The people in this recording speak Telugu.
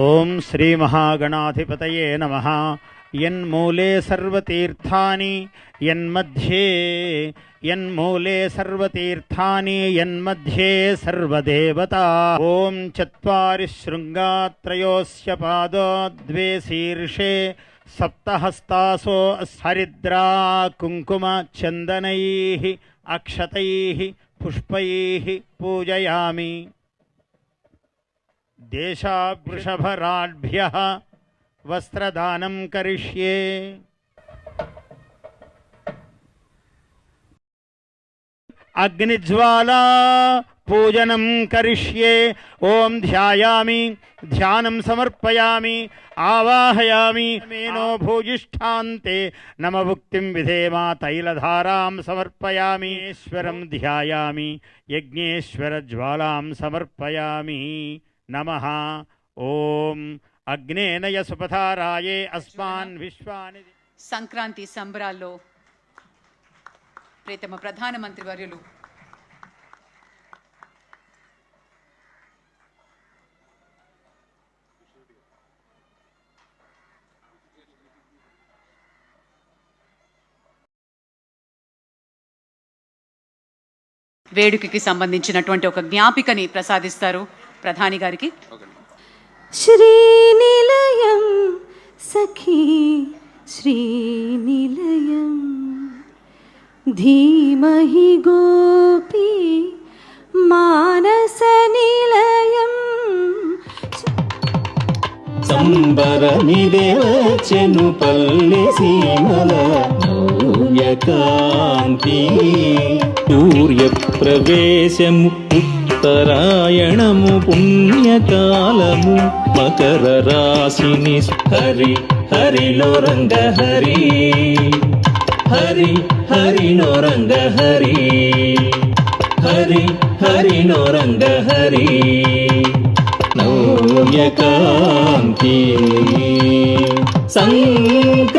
ॐ श्रीमहागणाधिपतये नमः। यन्मूले सर्वतीर्थानि यन्मध्ये यन्मूले सर्वतीर्थानि यन्मध्ये सर्वदेवता। ॐ चत्वारि शृङ्गात्रयोऽस्य पादो द्वे शीर्षे सप्तहस्तासो हरिद्रा कुङ्कुमचन्दनैः अक्षतैः पुष्पैः पूजयामि। देशावृषभराड्भ्यः वस्त्रदान करिष्ये। अग्निज्वाला पूजनम करिष्ये। ओं ध्यायामि, ध्यान समर्पयामी, आवाहयामी। मेनो भूजिष्ठान्ते नमभुक्तिं विधेमा तैलधारां समर्पयामि। ईश्वरं ध्यायामि, यज्ञेश्वरज्वालां समर्पयामी। నమ. ఓం. అగ్నేనయ సుపథారాయే అస్మాన్ విశ్వాని సంక్రాంతి సంబరాల్లో ప్రీతమ ప్రధానమంత్రి వర్యులు. వేడుకకి సంబంధించినటువంటి ఒక జ్ఞాపికని ప్రసాదిస్తారు. ప్రధాని గారికి. శ్రీనిలయం సఖీ శ్రీనిలయం. ధీమహి గోపి మానస నిలయం. సంబర నిదేవచను పల్లె సీమల కాంతి సూర్య ప్రవేశము ఉత్తరాయణము పుణ్యకాలము మకర రాశిని హరి హరిలో రంగ హరి హరి హరిలో రంగ హరి హరి హరిలో రంగ హరి నవ్యకాంతి సంక్రాంతి